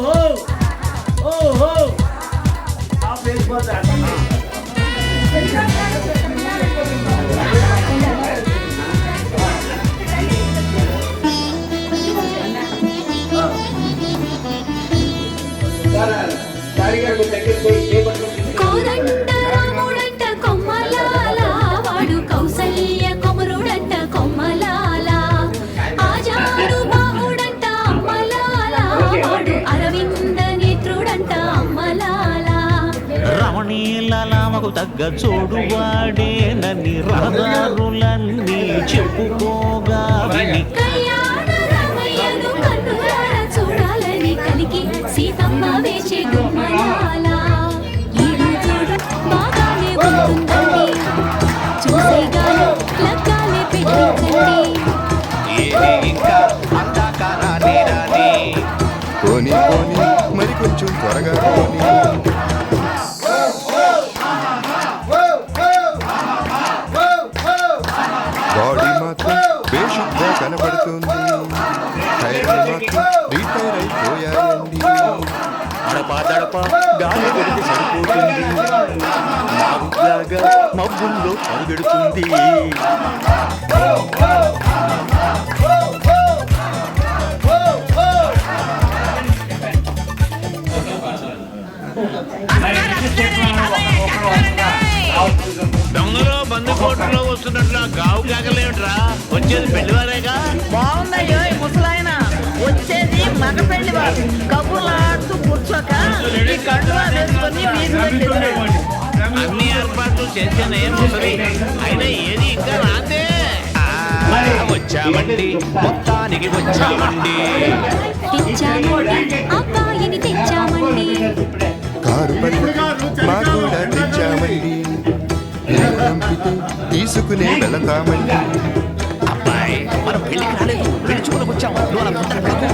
ho! Oh ho! I've been with that నాకు తగ్గ చోడు వాడేనని రహదారులన్నీ చెప్పుకోగా విని. కళ్యాణ చూడాలని కలిగి సీతమ్మ గుమ్మలాల చూడు బాగానే ఉంటుందండి. మారులాగా మబ్బుల్లో పరుగెడుతుంది. దొంగలో బందుకోట్లో వస్తున్నట్లు గావు కాకలేమిట్రా వచ్చేది పెళ్ళివారేగా? బాగుందయ్యో ఈ ముసలాయన? వచ్చేది మగ పెళ్ళి వారు కబుర్లాడుతూ కూర్చోక ఈ కండువా వేసుకొని వీధిలోకి. అన్ని ఏర్పాట్లు చేస్తేనే ముసలి అయినా ఏది ఇంకా రాదే. వచ్చామండి. మొత్తానికి వచ్చామండి. తెచ్చామండి. అబ్బాయిని కారు తీసుకునే వెళతామండి. మనం పెళ్ళికి రాలేదు. నువ్వు అలా పెడకు.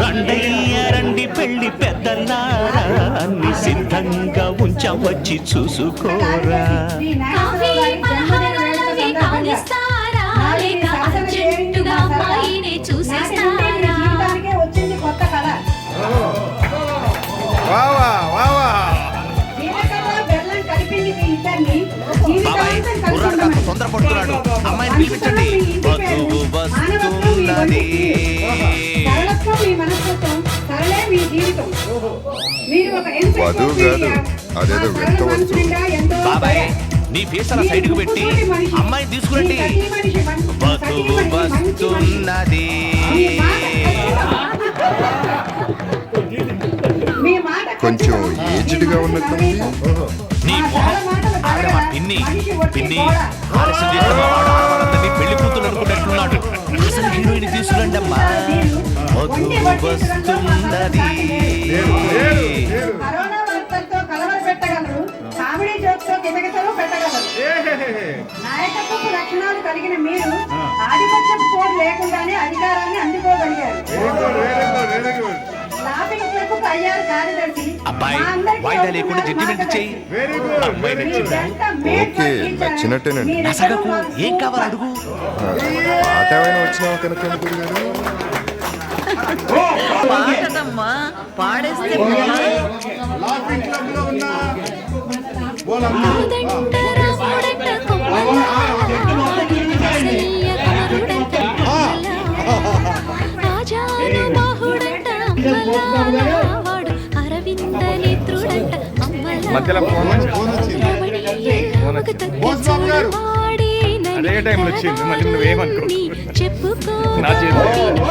రండయ్య రండి పెళ్ళి పెద్దలారా అన్ని సిద్ధంగా ఉంచాం వచ్చి చూసుకోరా. తొందరపడుతున్నాడు. పిలిపించండి వధువు వస్తున్నది. వధువు కాదు, అదేదో వింత వస్తువు. బాబాయ్ నీ ఫేస్ అలా సైడ్కి పెట్టి అమ్మాయిని తీసుకురండి. వధువు వస్తున్నది. మీ మాట కొంచెం ఏజ్డ్గా ఉన్నట్టుంది. నీ మొహం ఆవిడ మా పిన్ని పిన్ని ఆలస్యం చేస్తే మా వాడు ఆడవాళ్ళందరినీ పెళ్ళి కూతురు అనుకున్నట్లున్నాడు అసలు హీరోయిన్ తీసుకురండి అమ్మా వధువు వస్తున్నది నాయకత్వపు లక్షణాలు కలిగిన మీరు లేకుండానే అధికారాన్ని అందుకోగలిగారు అయ్యారు కార్యదర్శి అబ్బాయి, వాయిదా లేకుండా జడ్జిమెంట్. అమ్మాయి నచ్చిందా? Made okay. నచ్చినట్టేనండి. నసగకు ఏం కావాలి. అడుగు? ఏమైనా కనుక గురుగారు పాడదమ్మా. పాడేస్తే బాహుడంట నేత్రుడంట అమ్మలాల రమణీయలకు తగ్గ చూడవాడేనని అదే టైంలో వచ్చింది, మళ్ళీ నువ్వేమనుకో. నీ చెప్పుకో నా సీతమ్మ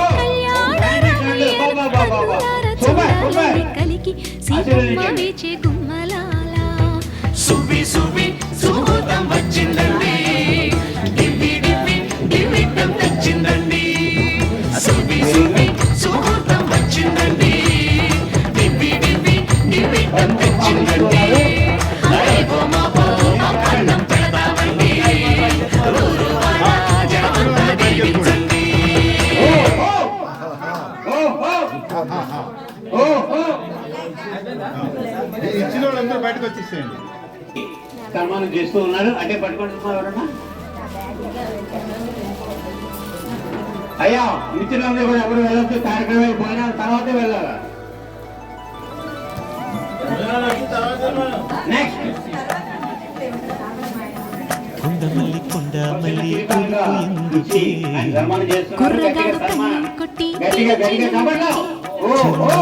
వేచే సన్మానం చేస్తూ ఉన్నారు. అంటే పట్టుకుంటున్నారు ఎవరన్నా? అయ్యా మిత్రులందరూ కూడా ఎవరు వెళ్ళొద్దు కార్యక్రమం అయిపోయిన తర్వాత వెళ్ళాలా? నెక్స్ట్ కొండమల్లి ఎందుకే కుర్రగాడు కన్ను కొట్టి గట్టిగా గట్టిగా. ఓ ఓ.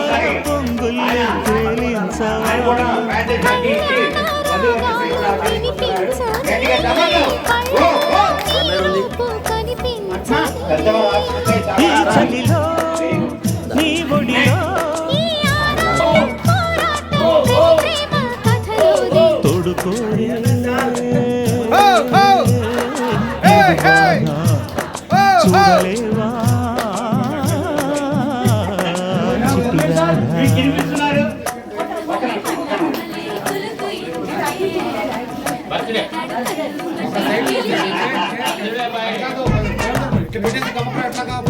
ఈ చాలా చలిలో నీ ఒడిలో తోడుకోరే చూడలేవా చిట్టిదానా మీకు వినిపిస్తున్నారు నెక్స్ట్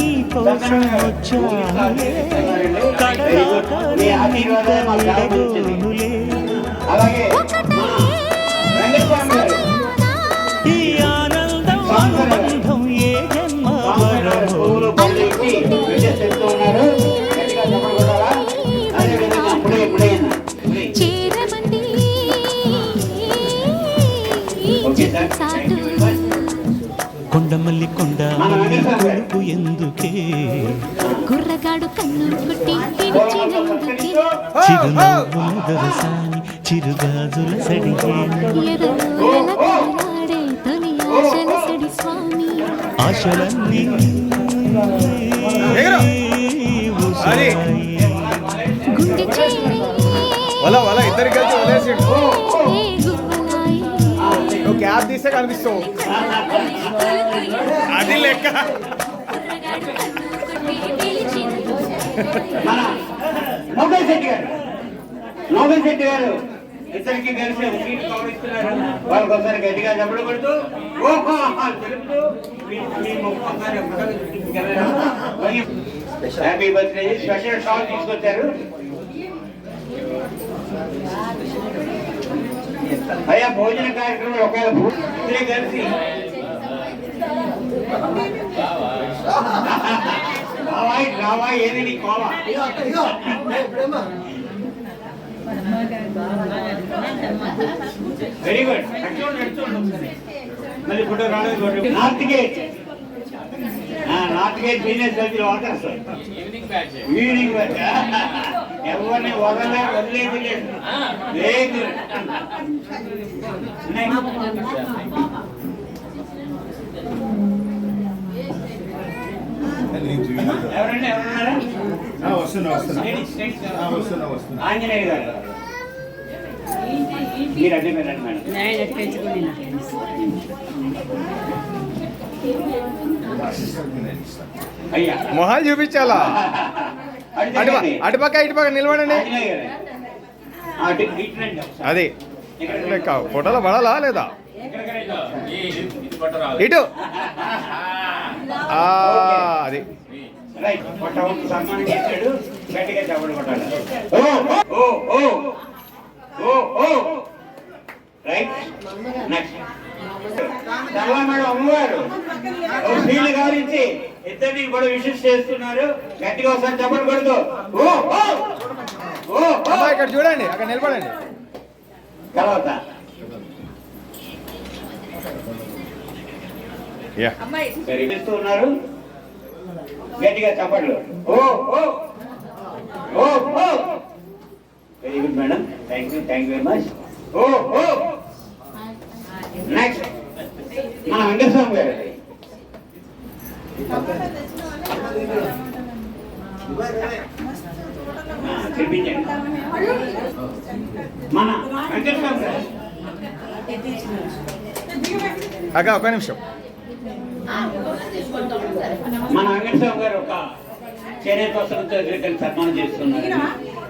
కోసం వచ్చానులే కడలాక అలాగే. చిరునవ్వుల దొరసాని చిరుగాజుల సడిగే ఆశలన్నీ ఇద్దరికి కలిసి గువ్వలాయే నువ్వు క్యాబ్ తీస్తే కనిపిస్తావు. అది లెక్క. మన నోబెల్ శెట్టి గారు. నోబెల్ శెట్టి గారు ఇద్దరికి కలిసి ఒక సీట్ గౌరవిస్తున్నారు వాళ్ళకి ఒకసారి గట్టిగా చెప్పడం కొడుతూ ఓహో తెలుపుతూ హ్యాపీ బర్త్డే స్పెషల్ షాల్ తీసుకొచ్చారు. అయ్యా భోజన కార్యక్రమం ఒకవేళ కలిసి. రావా ఏది నీ కోవా? వెరీ గుడ్ మళ్ళీ ఫోటో రాలేదు north gate. North gate business కలిసి వాటర్స్ ఈవినింగ్ బ్యాచ్ ఎవరిని వదలే వదిలేదు లేదు. లేదు ఎవరండి ఎవరున్నారా వస్తున్నా వస్తున్నా లేడీస్, లేడీస్ ఆ, వస్తున్నా వస్తున్నా ఆంజనేయ గారు మీరు అడ్డే పెట్టండి మేడం అయ్యా మొహాలు చూపించాలా. అటుపక్క ఇటుపక్క నిలబడండి. అది ఫోటోలో పడాలా లేదా. ఇటు అది రైట్ పొట్ట వంతు సన్మానం చేశాడు గట్టిగా చెప్పడం కొట్టాలి ఓ ఓ ఓ ఓ ఓ రైట్ నెక్స్ట్. చల్లా మేడం అమ్మగారు ఓ వీళ్ళ గురించి ఇద్దరిని కూడా విషెస్ చేస్తున్నారు. గట్టిగా ఒకసారి చెప్పడం కొడుతూ. ఓ ఓ ఓ ఇక్కడ చూడండి అక్కడ నిలబడండి. తర్వాత. ఉన్నారు. గట్టిగా చప్పట్లు. ఓ ఓ. ఓ ఓ. Very good madam thank you thank you very much ఓ ఓ. నెక్స్ట్ మన వెంకటస్వామి గారు. ఆ, మన వెంకటస్వామి గారు. అక్క ఒక నిమిషం. మన వెంకటస్వామి గారు ఒక చేనేత వస్త్రంతో సన్మానం చేస్తున్నారు.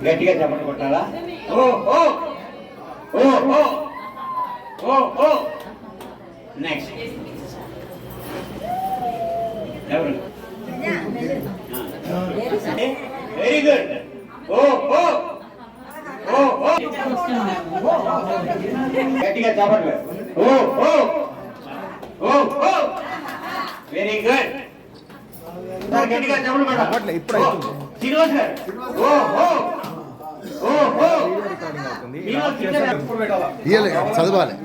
గట్టిగా చెప్పండి కొట్టాలా? ఓ ఓ ఓ ఓ ఓ ఓ నెక్స్ట్ ఎవరు? వెరీ గుడ్ ఓ ఓ ఓ ఓ. గట్టిగా చెప్పండి. ఓ ఓ ఓ ఓ. వెరీ గుడ్ గట్టిగా చెప్పండి మేడం అప్పట్లో ఇప్పుడు. శ్రీనివాస్ గారు. ఓ ఓ ఓ ఓ శ్రీనివాస్ కింద ఇయ్యలే చదవాలి.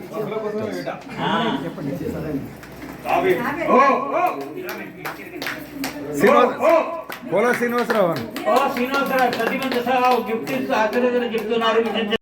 శ్రీనివాసరావు ఓ శ్రీనివాసరావు ప్రతి మంది సహా గిఫ్ట్ ఇస్తూ ఆశీర్వదన చెప్తున్నారు